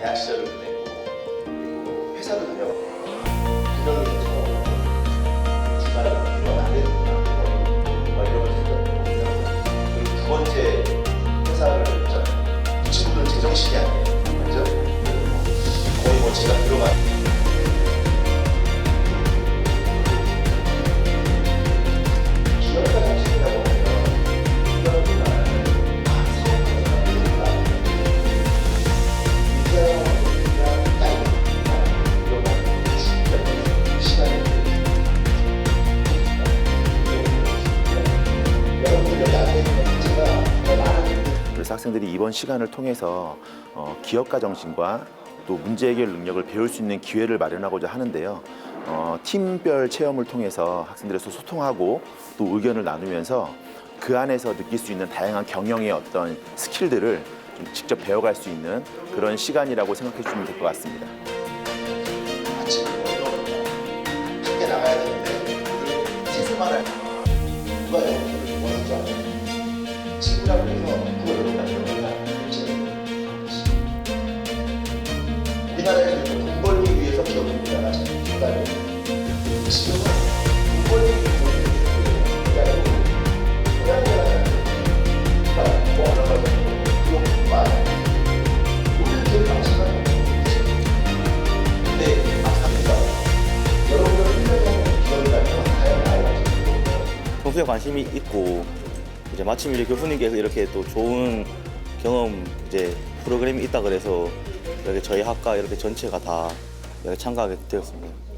대학 시절을 보냈고 그리고 회사도 다녔고 분명히 처음 주말에 이러면 안 되는구나 뭐 이런 생각이 그리고 두 번째 회사를 저, 이 친구들은 제정신이 아니에요 맞죠? 거의 뭐 제가 그래서 학생들이 이번 시간을 통해서 어, 기업가 정신과 또 문제 해결 능력을 배울 수 있는 기회를 마련하고자 하는데요. 어, 팀별 체험을 통해서 학생들에서 소통하고 또 의견을 나누면서 그 안에서 느낄 수 있는 다양한 경영의 어떤 스킬들을 좀 직접 배워갈 수 있는 그런 시간이라고 생각해 주시면 될 것 같습니다. 나가야 되는데 그 세수만 할 누가 원하지 않아요. 친구라고 해서 평소에 관심이 있고 이제 마침 이렇게 교수님께서 이렇게 또 좋은 경험 이제 프로그램이 있다 그래서 이렇게 저희 학과 이렇게 전체가 다 이렇게 참가하게 되었습니다.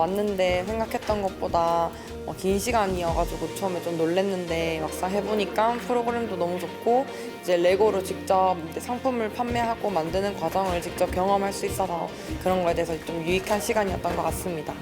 왔는데 생각했던 것보다 어, 긴 시간이어가지고 처음에 좀 놀랬는데 막상 해보니까 프로그램도 너무 좋고 이제 레고로 직접 상품을 판매하고 만드는 과정을 직접 경험할 수 있어서 그런 거에 대해서 좀 유익한 시간이었던 것 같습니다.